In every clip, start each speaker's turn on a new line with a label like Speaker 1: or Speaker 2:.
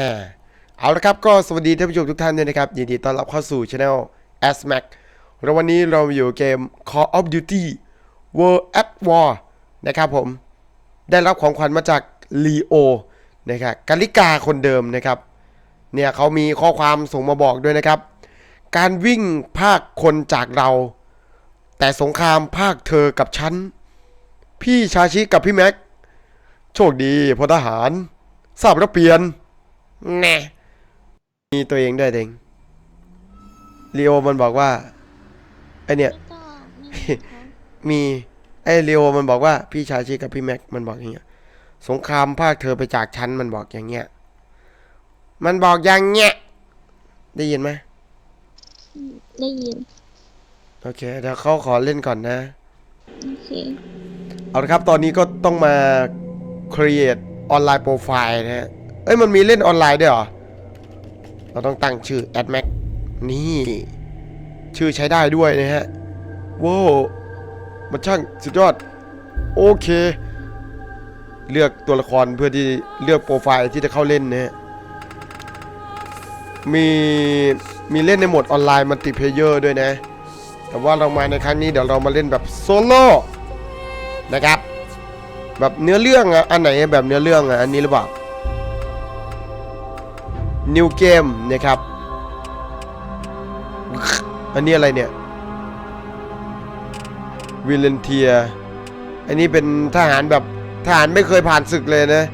Speaker 1: อ่าเอาละครับก็สวัสดีท่านผู้ชมทุกท่านด้วยนะครับ ยินดีต้อนรับเข้าสู่ Channel s m a c แล้ววันนี้เราอยู่เกม Call of Duty World at War นะครับผม ได้รับของขวัญมาจาก Leo นะครับกาลิกาคนเดิมนะครับ เนี่ยเขามีข้อความส่งมาบอกด้วยนะครับ การวิ่งภาคคนจากเรา แต่สงครามภาคเธอกับฉัน พี่ชาชิกับพี่แม็ก โชคดีพลทหารทราบแล้วเปลี่ยน แน่มีตัวเองด้วยเองลีโอมันบอกว่าไอเนี่ย
Speaker 2: ก็ไม่มีเขา
Speaker 1: มีไอลีโอมันบอกว่าพี่ชาชีกับพี่แม็กมันบอกอย่างเงี้ย สงครามภาคเธอไปจากฉันมันบอกอย่างเงี้ย มันบอกอย่างเงี้ย ได้ยินไหม
Speaker 2: ได้ยิน
Speaker 1: โอเคเดี๋ยวเขาขอเล่นก่อนนะ
Speaker 2: โอเค
Speaker 1: เอาละครับ ตอนนี้ก็ต้องมา create ออนไลน์โปรไฟล์นะฮะ เอ้ยมันมีเล่นออนไลน์ด้วยเหรอ เราต้องตั้งชื่อ admac นี่ ชื่อใช้ได้ด้วยนะฮะว้าวมันช่างสุดยอด โอเค เลือกตัวละครเพื่อที่เลือกโปรไฟล์ที่จะเข้าเล่นนะฮะมีมีเล่นในโหมดออนไลน์มัลติเพเยอร์ด้วยนะ แต่ว่าเรามาในครั้งนี้เดี๋ยวเรามาเล่นแบบโซโล่นะครับ แบบเนื้อเรื่องอะอันไหนแบบเนื้อเรื่องอะอันนี้หรือเปล่า New Game นะครับ อันนี้อะไรเนี่ยวิลเลนเทียอันนี้เป็นทหารแบบทหารไม่เคยผ่านศึกเลยนะ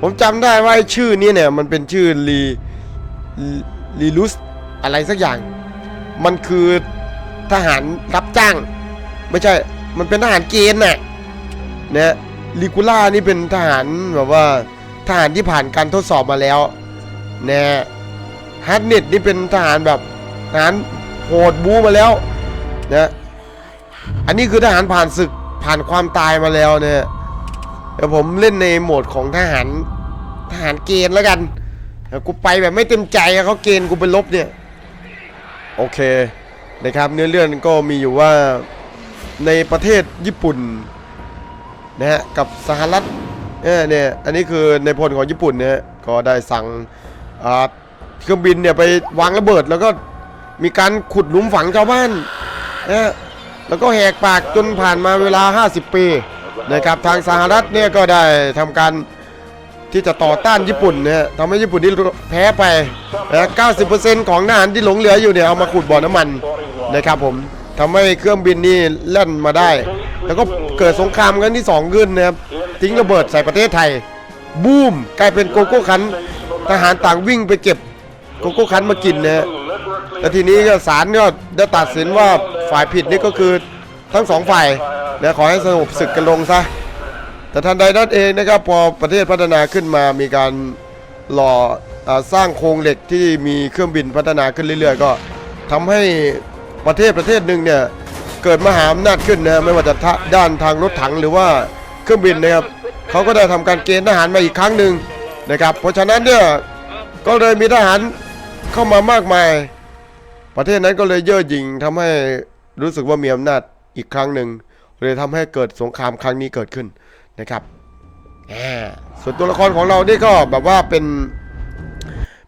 Speaker 1: ผมจำได้ว่าชื่อนี้เนี่ยมันเป็นชื่อลีลีลุสอะไรสักอย่าง มันคือทหารรับจ้าง ไม่ใช่ มันเป็นทหารเกณฑ์น่ะนะลิกูล่านี่เป็นทหารแบบว่าทหารที่ผ่านการทดสอบมาแล้ว นะฮาร์ดเน็ตนี่เป็นทหารแบบทหารโหดบูมาแล้วนะอันนี้คือทหารผ่านศึกผ่านความตายมาแล้วเนี่ยเดี๋ยวผมเล่นในโหมดของทหารทหารเกณฑ์แล้วกันเดี๋ยวกูไปแบบไม่เต็มใจเขาเกณฑ์กูไปลบเนี่ย โอเคนะครับเนื้อเรื่องก็มีอยู่ว่าในประเทศญี่ปุ่นนะฮะกับสหรัฐเออเนี่ยอันนี้คือในพลของญี่ปุ่นเนี่ยก็ได้สั่ง เครื่องบินเนี่ยไปวางระเบิดแล้วก็มีการขุดหลุมฝังชาวบ้านนะแล้วก็แหกปากจนผ่านมาเวลา 50 ปีนะครับทางสหรัฐเนี่ยก็ได้ทำการที่จะต่อต้านญี่ปุ่นเนี่ยทำให้ญี่ปุ่นที่แพ้ไปนะ90%ของทหารที่หลงเหลืออยู่เนี่ยเอามาขุดบ่อน้ำมันนะครับผมทำให้เครื่องบินนี่แล่นมาได้ แล้วก็เกิดสงครามครั้งที่สองขึ้นนะครับทิ้งระเบิดใส่ประเทศไทย บูมกลายเป็นโกโก้คัน ทหารต่างวิ่งไปเก็บโกโก้คันมากินนะฮะแล้วทีนี้ก็ศาลก็ได้ตัดสินว่าฝ่ายผิดนี่ก็คือทั้งสองฝ่ายนะขอให้สงบศึกกันลงซะแต่ทันใดนั้นเองนะครับพอประเทศพัฒนาขึ้นมามีการหล่ออสร้างโครงเหล็กที่มีเครื่องบินพัฒนาขึ้นเรื่อย ๆ ก็ทำให้ประเทศประเทศหนึ่งเนี่ยเกิดมหาอำนาจขึ้นนะไม่ว่าจะทะด้านทางรถถังหรือว่าเครื่องบินนะครับเขาก็ได้ทำการเกณฑ์ทหารมาอีกครั้งหนึ่ง นะครับ เพราะฉะนั้นเนี่ยก็เลยมีทหารเข้ามามากมาย ประเทศนั้นก็เลยเย่อหยิ่งทำให้รู้สึกว่ามีอำนาจอีกครั้งหนึ่งเลยทำให้เกิดสงครามครั้งนี้เกิดขึ้นนะครับอ่าส่วนตัวละครของเรานี่ก็แบบว่าเป็น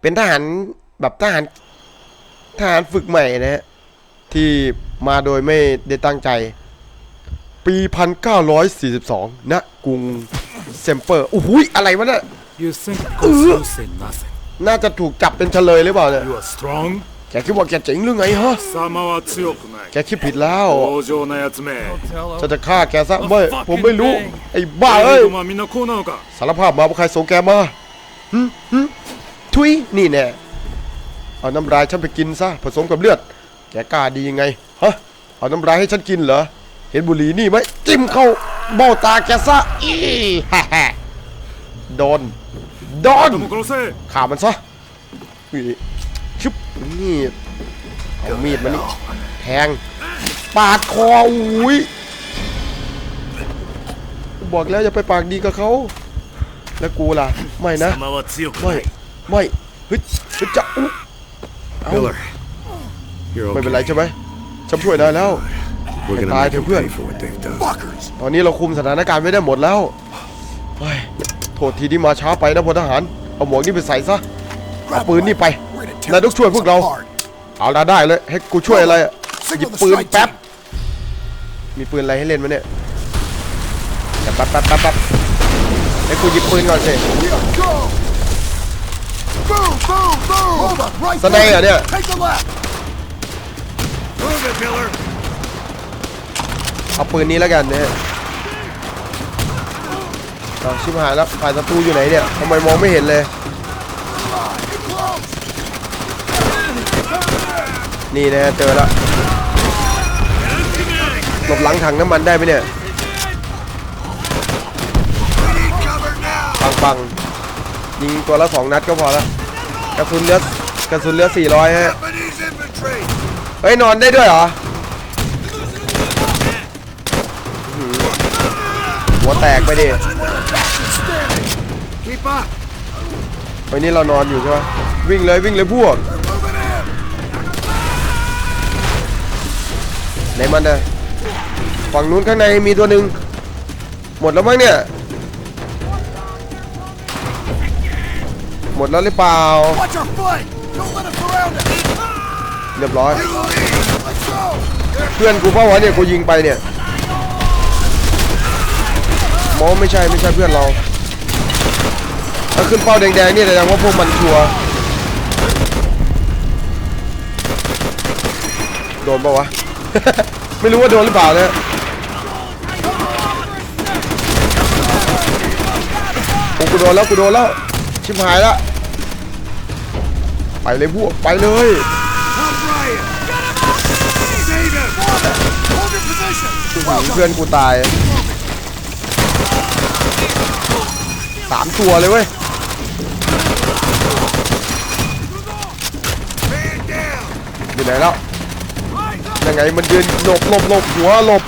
Speaker 1: เป็นทหารแบบทหารทหารฝึกใหม่นะฮะที่มาโดยไม่ได้ตั้งใจ ปี 1942ณกรุงเซมเปอร์โอ้โหยอะไรวะเนี่ย
Speaker 3: You think because you say nothing.
Speaker 1: น่าจะถูกจับเป็นเฉลยหรือเปล่าเนี่ย
Speaker 3: You are strong?
Speaker 1: แกคิดว่าแกเจ๋งหรือไงฮะ
Speaker 3: 貴様は強くない
Speaker 1: แกคิดผิดแล้ว
Speaker 3: 強情なやつめ
Speaker 1: ฉันจะฆ่าแกซะไม่ผมไม่รู้ ไอ้บ้า
Speaker 3: テ
Speaker 1: เอ้ย
Speaker 3: レビどもはみんなこうなのか
Speaker 1: สารภาพมาว่าใครส่งแกมาหึหึทุย นี่แน่ เอาน้ำลายฉันไปกินซะ ผสมกับเลือด แกกล้าดียังไง ฮะ เอาน้ำลายให้ฉันกินเหรอ เห็นบุหรี่นี่ไหม จิ้มเข้าเบ้าตาแกซะ อีฮ่าฮ่า โดน โดนข่าวมันซะชึบนี่เอามีดมานี่แทง ปาดคออุ้ยบอกแล้วอย่าไปปากดีกับเขา แล้วกูล่ะ ไม่นะ ไม่ ไม่เฮ้ยเฮ้ยจะอุ๊เอาไม่เป็นไรใช่ไหมฉันช่วยได้แล้ว
Speaker 3: ตายเถ
Speaker 1: อะ
Speaker 3: เพื่อน
Speaker 1: ตอนนี้เราคุมสถานการณ์ไม่ได้หมดแล้วเฮ้ย โทษทีที่มาช้าไปนะพลทหาร เอาหมวกนี่ไปใส่ซะ เอาปืนนี่ไปนายต้องช่วยพวกเรา เอาละได้เลย ให้กูช่วยอะไรอะหยิบปืนแป๊บ มีปืนอะไรให้เล่นมั้ยเนี่ยเดี๋ยวแป๊บแป๊บแป๊บแป๊บให้กูหยิบปืนก่อนสิสไนด์เหรอเนี่ย
Speaker 3: Move it, Miller.
Speaker 1: เอาปืนนี้แล้วกันนะฮะเอาชิบหายแล้วฝ่ายศัตรูอยู่ไหนเนี่ยทำไมมองไม่เห็นเลย นี่นะเจอแล้วหลบหลังถังน้ำมันได้ไหมเนี่ยปังปังยิงตัวละสองนัดก็พอแล้วกระสุนเลือดกระสุนเลือดสี่ร้อยฮะเฮ้ยนอนได้ด้วยเหรอหือหัวแตกไปดิ
Speaker 3: Keep up.
Speaker 1: เฮ้ยนี่เรานอนอยู่ใช่ไหมวิ่งเลยวิ่งเลยพวก
Speaker 3: Moving in.
Speaker 1: ไหนมันนะฝั่งนู้นข้างในมีตัวหนึ่งหมดแล้วมั้งเนี่ยหมดแล้วหรือเปล่า
Speaker 3: Watch our flank. Don't let us surround us.
Speaker 1: เรียบร้อย
Speaker 3: Let's go.
Speaker 1: เพื่อนกูเปล่าวะเนี่ยกูยิงไปเนี่ยโมไม่ใช่ไม่ใช่เพื่อนเรา ถ้าขึ้นเป้าแดงๆนี่แสดงว่าพวกมันชัวร์โดนปะวะ ไม่รู้ว่าโดนหรือเปล่านะโอ้กูโดนแล้วกูโดนแล้วชิบหายแล้วไปเลยพวกไปเลยเพื่อนกูตายสามตัวเลยเว้ย
Speaker 3: Man down.
Speaker 1: อยู่ ไหนแล้วยังไงมันยืนหลบหลบหลบหัวหลบ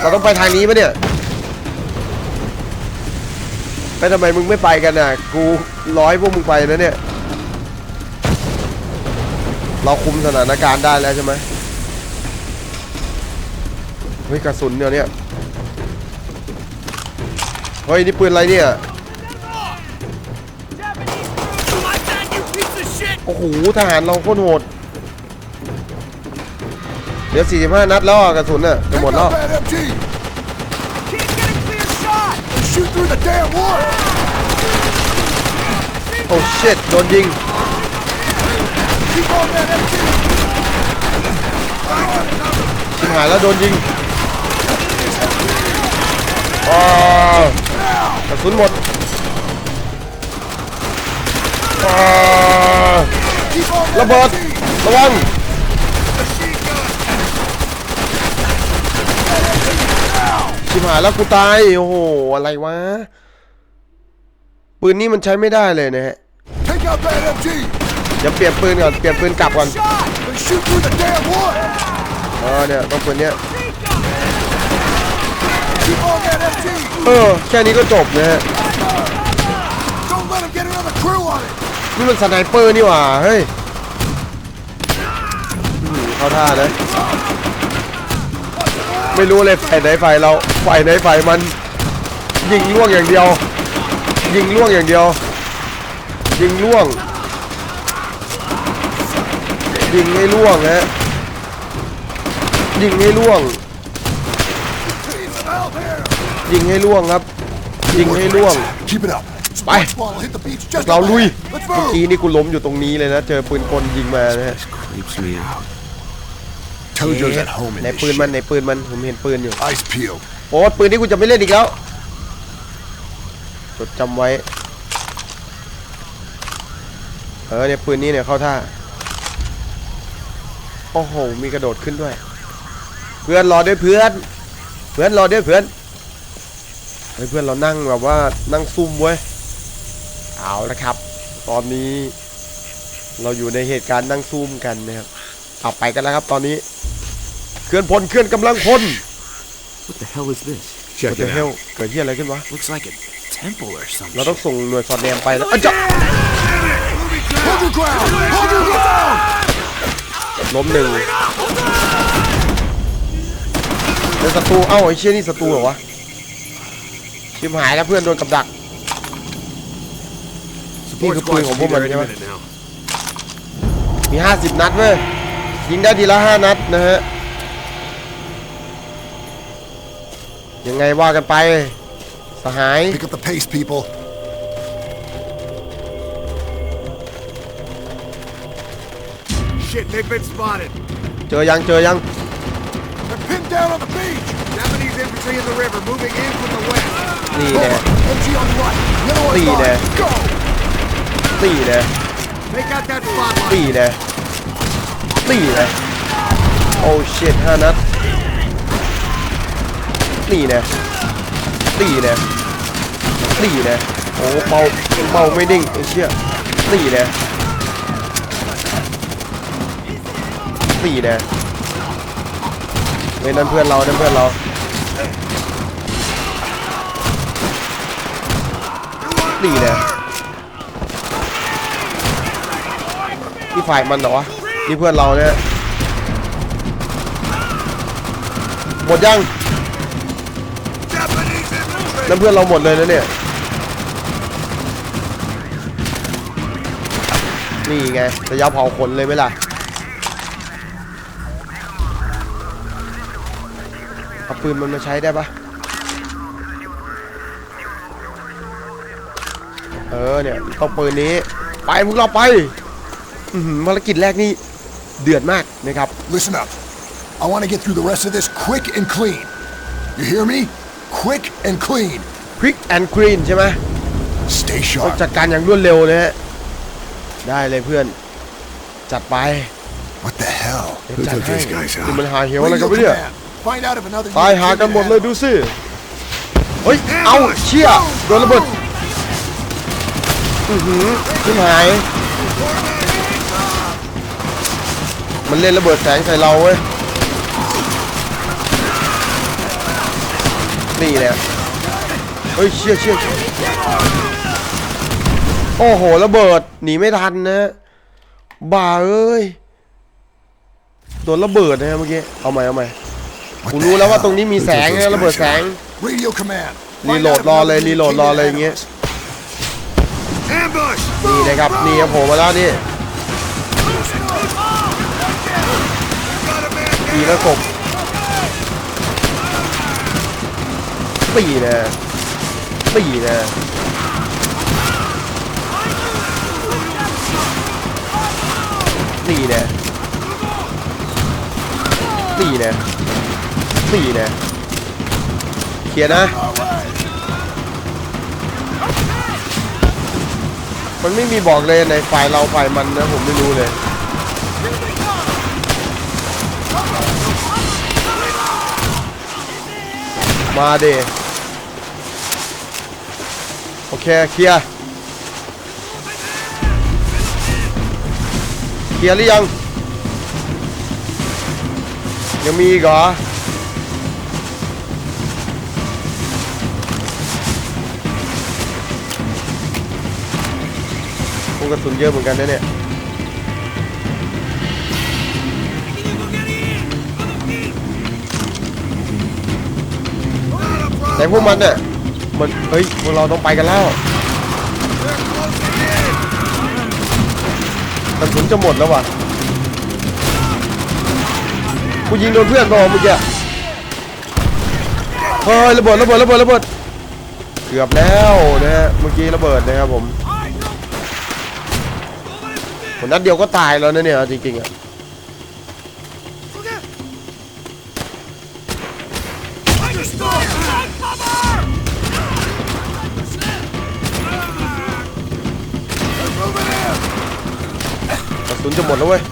Speaker 1: เราต้องไปทางนี้ปะเนี่ยไปทำไมมึงไม่ไปกันน่ะ กูร้อยพวกมึงไปนะเนี่ย เราคุมสถานการณ์ได้แล้วใช่ไหมเฮ้ยกระสุนเนี่ยเนี่ย เฮ้ย นี่ปืนอะไรเนี่ย โอ้โหทหารเราโคตรโหดเหลือ45 นัดแล้วอะกระสุนน่ะจะหมดแล้ว โอ้ชิดโดนยิง ชิบหายแล้วโดนยิงอกระสุนหมดอ ระเบิดระวังชิบหายแล้วกูตาย โอ้โห อะไรวะ ปืนนี้มันใช้ไม่ได้เลยนะฮะ
Speaker 3: Take out that MG.
Speaker 1: เดี๋ยวเปลี่ยนปืนก่อน เปลี่ยนปืนกลับก่อน เออเนี่ยต้องปืนเนี้ยเออ แค่นี้ก็จบนะฮะ นี่มันสไนเปอร์นี่หว่า เฮ้ยเข้าท่านะ ไม่รู้เลยฝ่ายไหนฝ่ายเราฝ่ายไหนฝ่ายมัน ยิงล่วงอย่างเดียว ยิงล่วงอย่างเดียว ยิงล่วง ยิงให้ล่วงฮะ ยิงให้ล่วง ยิงให้ล่วงครับ ยิงให้ล่วง
Speaker 3: Keep it up.
Speaker 1: Bye.
Speaker 3: Squad will hit the beach just
Speaker 1: เราลุย
Speaker 3: ahead. Let's
Speaker 1: เมื่อกี้
Speaker 3: move.
Speaker 1: นี่กูล้มอยู่ตรงนี้เลยนะ เจอปืนกลยิงมานะฮะ
Speaker 4: Creeps me out.
Speaker 3: Tojo's at home in
Speaker 1: ใน
Speaker 3: this
Speaker 1: ปืนมัน
Speaker 3: shit.
Speaker 1: ในปืนมันผมเห็นปืนอยู่
Speaker 3: Eyes peeled.
Speaker 1: โอ้ปืนที่กูจะไม่เล่นอีกแล้วจดจำไว้ เออเนี่ยปืนนี้เนี่ยเข้าท่า โอ้โห มีกระโดดขึ้นด้วย เพื่อนรอด้วยเพื่อน เพื่อนรอด้วยเพื่อนเฮ้ยเพื่อนเรานั่งแบบว่านั่งซุ่มเว้ย เอาละครับ ตอนนี้เราอยู่ในเหตุการณ์นั่งซุ่มกันนะครับเอาไปกันแล้วครับตอนนี้ เคลื่อนพลเคลื่อนกำลังพล
Speaker 4: What the hell is this?
Speaker 3: Check
Speaker 1: เกิด
Speaker 3: it
Speaker 1: เฮล
Speaker 3: out.
Speaker 1: เกิดที่อะไรขึ้นวะ
Speaker 4: Looks like a temple or
Speaker 1: เรา
Speaker 4: something.
Speaker 1: ต้องส่งหน่วยสอดแนมไปแล้วอ้าวจะ
Speaker 3: Hold your ground. Hold your ground.
Speaker 1: ล้มหนึ่งเป็นศัตรูเอ้าไอ้เชี่ยนี่ศัตรูเหรอวะชิมหายแล้วเพื่อนโดนกับดัก
Speaker 4: Some
Speaker 1: นี่คือปืนของพวกมันใช่ไหม
Speaker 4: minute now.
Speaker 1: มีห้าสิบนัดเว้ยยิงได้ทีละห้านัดนะฮะยังไงว่ากันไปสหาย
Speaker 3: Pick up the pace, people.
Speaker 5: Shit, they've been spotted.
Speaker 1: เจอยังเจอยัง
Speaker 3: They're pinned down on the beach.
Speaker 5: Japanese infantry in the river, moving in from the west.
Speaker 1: นี่แน่
Speaker 3: Over. MG on the right. Yellow on
Speaker 1: Lead
Speaker 3: guard.
Speaker 1: there.
Speaker 3: Go.
Speaker 1: ตีแน่
Speaker 5: Take out that spotlight.
Speaker 1: ตีแน่ตีแน่โอ้ชิตห้านัดตีแน่ตีแน่ตีแน่โอ้เบาเบาไม่ดิ่งไอ้เชี่ยตีแน่ตีแน่เฮ้ยนั่นเพื่อนเรานั่นเพื่อนเรานี่แน่ นี่ฝ่ายมันเหรอวะนี่เพื่อนเราเนี่ยหมดยังนั่นเพื่อนเราหมดเลยนะเนี่ย นี่ไงจะยับเผาขนเลยไหมล่ะเอาปืนมันมาใช้ได้ปะเออเนี่ยต้องปืนนี้ ไปพวกเราไป อื้อหือภารกิจแรกนี่เดือดมากนะครับ
Speaker 3: Listen up. I want to get through the rest of this quick and clean. You hear me? Quick and clean.
Speaker 1: Quick and Clean ใช่ไหม
Speaker 3: Stay
Speaker 1: ต้อง
Speaker 3: sharp.
Speaker 1: จัดการอย่างรวดเร็วนะฮะได้เลยเพื่อน จัดไป
Speaker 3: What the hell?
Speaker 1: เดี๋ยวจัดให้
Speaker 5: these guys out?
Speaker 1: นี่มันหาเหวอะไรกัน
Speaker 3: Radio
Speaker 1: ไปเนี่ย
Speaker 3: command. Find out if another
Speaker 1: ตาย
Speaker 3: unit
Speaker 1: หา
Speaker 3: came
Speaker 1: กัน
Speaker 3: in
Speaker 1: หมดเลย
Speaker 3: handy.
Speaker 1: ดูสิ เฮ้ย เอาเชี่ยโดนระเบิด อือหือขึ้นหาย มันเล่นระเบิดแสงใส่เราเว้ย นี่แหละ เฮ้ยเชี่ยเชี่ยเชี่ยโอ้โหระเบิดหนีไม่ทันนะบ้าเอ้ย โดนระเบิดนะฮะเมื่อกี้ เอาใหม่เอาใหม่
Speaker 3: What
Speaker 1: กู
Speaker 3: the
Speaker 1: รู้แล้วว่า
Speaker 3: hell?
Speaker 1: ตรงนี้มีแสง
Speaker 3: Who took
Speaker 1: นะ
Speaker 3: those
Speaker 1: ระเบิด
Speaker 3: guys
Speaker 1: แสง
Speaker 3: out? Radio command. Find
Speaker 1: Reload
Speaker 3: out if
Speaker 1: รอ
Speaker 3: another
Speaker 1: เลย
Speaker 3: unit
Speaker 1: รีโหลด
Speaker 3: came
Speaker 1: รอ
Speaker 3: in
Speaker 1: เลยอย่างเงี้ย
Speaker 3: ambulance.
Speaker 5: Ambush.
Speaker 1: นี่นะครับนี่ครับโผล่มาแล้วนี่ ทีแล้วกบตีนะตีนะตีนะตีนะตีนะเคลียร์นะมันไม่มีบอกเลยในฝ่ายเราฝ่ายมันนะผมไม่รู้เลย มาเดโอเคเคลียร์เคลียร์หรือยัง ยังมีอีกเหรอพวกกระสุนเยอะเหมือนกันนะเนี่ย แต่พวกมันเนี่ยมันเฮ้ยพวกเราต้องไปกันแล้วกระสุนจะหมดแล้วว่ะกูยิงโดนเพื่อนเปล่าวะเมื่อกี้เฮ้ยระเบิดระเบิดระเบิดระเบิดเกือบแล้วนะฮะเมื่อกี้ระเบิดนะครับผมคนนัดเดียวก็ตายแล้วนะเนี่ยจริงๆอะ จะหมดแล้วเว้ย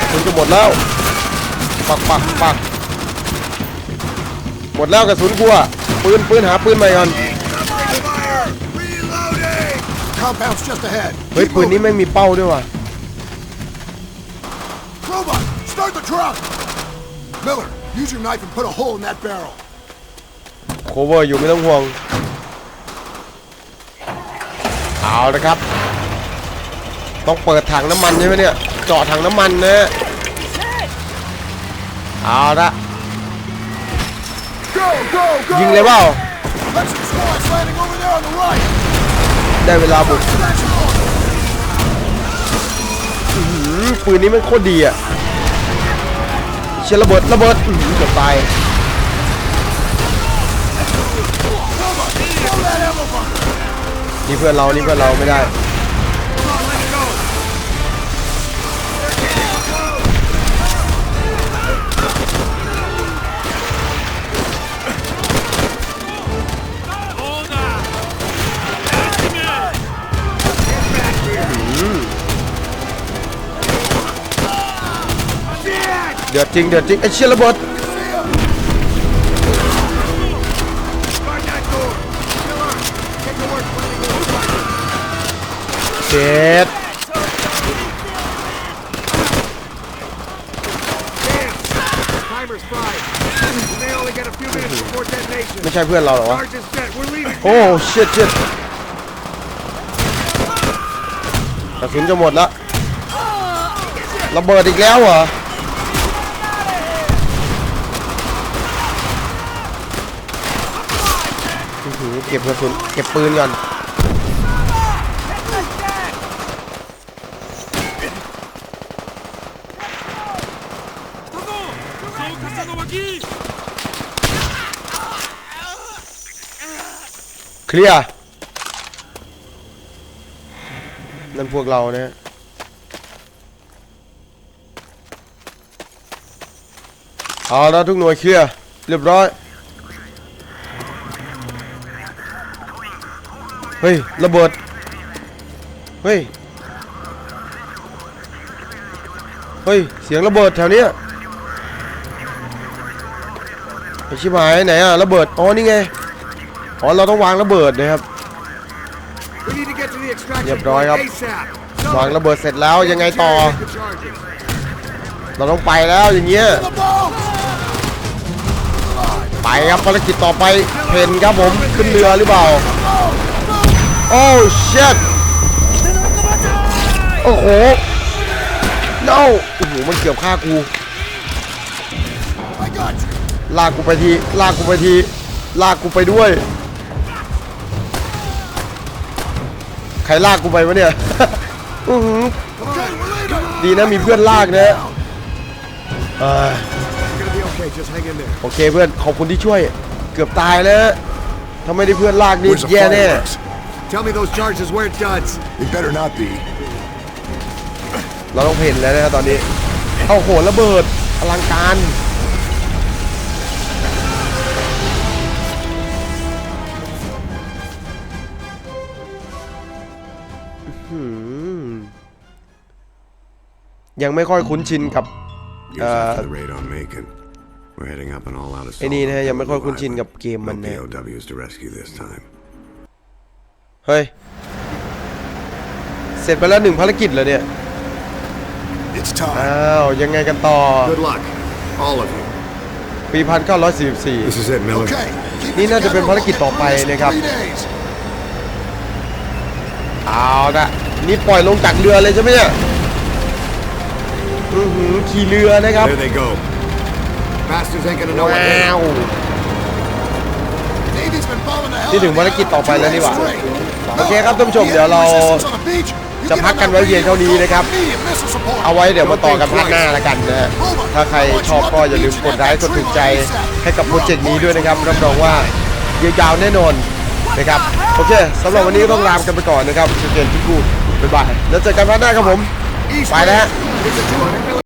Speaker 1: กระสุนจะหมดแล้ว ปักปักปักหมดแล้วกระสุนกูอะปืนปืนหาปืนใหม่ก่อน
Speaker 5: fire. Reloading.
Speaker 3: Compound's just ahead.
Speaker 1: เฮ้ย
Speaker 3: Keep
Speaker 1: ปืนนี้
Speaker 3: moving.
Speaker 1: ไม่งมีเป้าด้วยว่ะ
Speaker 3: Robot, start the truck. Miller, use your knife and put a hole in that barrel.
Speaker 1: โคเวอร์อยู่ไม่ต้องห่วง เอาละครับ ต้องเปิดถังน้ำมันใช่ไหมเนี่ยเจาะถังน้ำมันนะเอาละ
Speaker 3: Go, go, go!
Speaker 1: ยิงเลยเปล่า
Speaker 3: That's the squad's landing over there on the right!
Speaker 1: ได้เวลาบุก
Speaker 3: That's your order.
Speaker 1: อืมปืนนี้มันโคตรดีอะเชียระเบิดระเบิดอื้อหือเกือบตาย นี่เพื่อนเรา นี่เพื่อนเราไม่ได้ เดือดจริง เดือดจริงไอ้เชียระเบิด
Speaker 5: minutes before detonation.
Speaker 1: ไม่ใช่เพื่อนเราเหรอวะ
Speaker 5: Charge is set. We're leaving.
Speaker 1: โอ้เชิดเชิดกระสุนจะหมดแล้วระเบิดอีกแล้วเหรออื้อหือเก็บกระสุนเก็บปืนก่อน เคลียร์นั่นพวกเรานะฮะเอาแล้วทุกหน่วยเคลียร์เรียบร้อย เฮ้ย ระเบิด เฮ้ย เฮ้ย เสียงระเบิดแถวเนี้ยไอชิบหายไหนอะระเบิด อ๋อ นี่ไง อ๋อเราต้องวางระเบิดนะครับ เรียบร้อยครับ วางระเบิดเสร็จแล้วยังไงต่อ เราต้องไปแล้วอย่างเงี้ย ไปครับภารกิจต่อไป เพนครับผมขึ้นเรือหรือเปล่า โอ้เชิดโอ้โห no โอ้โห มันเกือบฆ่ากู ลากกูไปที ลากกูไปที ลากกูไปด้วย รลากกูไปวะเนี่ย อื้อหือ
Speaker 3: Okay, we're leaving!
Speaker 1: ดีนะมีเพื่อนลากนะเอ้ย
Speaker 5: It's gonna be okay. Just hang in there.
Speaker 1: โอเคเพื่อนขอบคุณที่ช่วย เกือบตายแล้วถ้าไม่ได้เพื่อนลากนี่
Speaker 3: Where's the
Speaker 1: แย่แน่
Speaker 3: fireworks?
Speaker 5: Tell me those charges weren't duds.
Speaker 3: They better not be.
Speaker 1: เราต้องเห็นแล้วนะครับตอนนี้ เอาโหระเบิดอลังการ ยังไม่ค่อยคุ้นชินกับ
Speaker 6: Years
Speaker 1: Uh,
Speaker 6: after the raid on Macon, we're heading up an all-out assault.
Speaker 1: ไอ้นี่นะฮะ
Speaker 6: on
Speaker 1: ยังไม่ค่อย
Speaker 6: Pebble
Speaker 1: คุ้นชิน
Speaker 6: Island.
Speaker 1: กับเกมมัน
Speaker 6: No
Speaker 1: นะ
Speaker 6: POWs to rescue this time.
Speaker 1: เฮ้ย เสร็จไปแล้วหนึ่งภารกิจแล้วเนี่ย
Speaker 3: It's time.
Speaker 1: อ้าวยังไงกันต่อ
Speaker 5: Good luck, all of you.
Speaker 1: ปีพันเก้าร้อยสี่สิบสี่
Speaker 6: This is it, Miller.
Speaker 3: Okay. keep
Speaker 1: นี่
Speaker 3: it
Speaker 1: น่าจะเป็น
Speaker 3: together.
Speaker 1: ภารกิจต่อไป
Speaker 3: We'll get through
Speaker 1: นะครับ
Speaker 3: this in three days.
Speaker 1: เอาละนี่ปล่อยลงจากเรือเลยใช่ไหมเนี่ย อือหือขี่เรือนะครับ
Speaker 6: There they go.
Speaker 5: Bastards ain't gonna know what
Speaker 1: ว้า
Speaker 5: hit 'em.
Speaker 1: ว
Speaker 3: Navy's been bombing the hell
Speaker 1: นี่ถึง
Speaker 3: out
Speaker 1: ภาร
Speaker 3: of
Speaker 1: กิจ
Speaker 3: the
Speaker 1: ต่อไปแล้วนี่หว่า
Speaker 3: straight.
Speaker 1: โอเคครับท่านผู้ชมเดี๋ยวเรา
Speaker 3: Resistance on the beach. You
Speaker 1: จะ
Speaker 3: give
Speaker 1: พัก
Speaker 3: them
Speaker 1: กันไว้
Speaker 3: that
Speaker 1: เพียงเท่านี้นะครับ
Speaker 3: immediate missile support.
Speaker 1: เอาไว้เดี๋ยวมาต่อกันภาคหน้าแล้วกันนะฮะถ้าใครชอบก็อย่าลืมกดไลค์กดถูกใจให้กับโปรเจกต์นี้ด้วยนะครับรับรองว่ายาวๆแน่นอนนะครับโอเคสำหรับวันนี้ต้องลากันไปก่อนนะครับเจอกันที่กูบ๊ายบายแล้วเจอกันภาคหน้าครับผม
Speaker 5: East. By
Speaker 1: that.
Speaker 5: It's a 200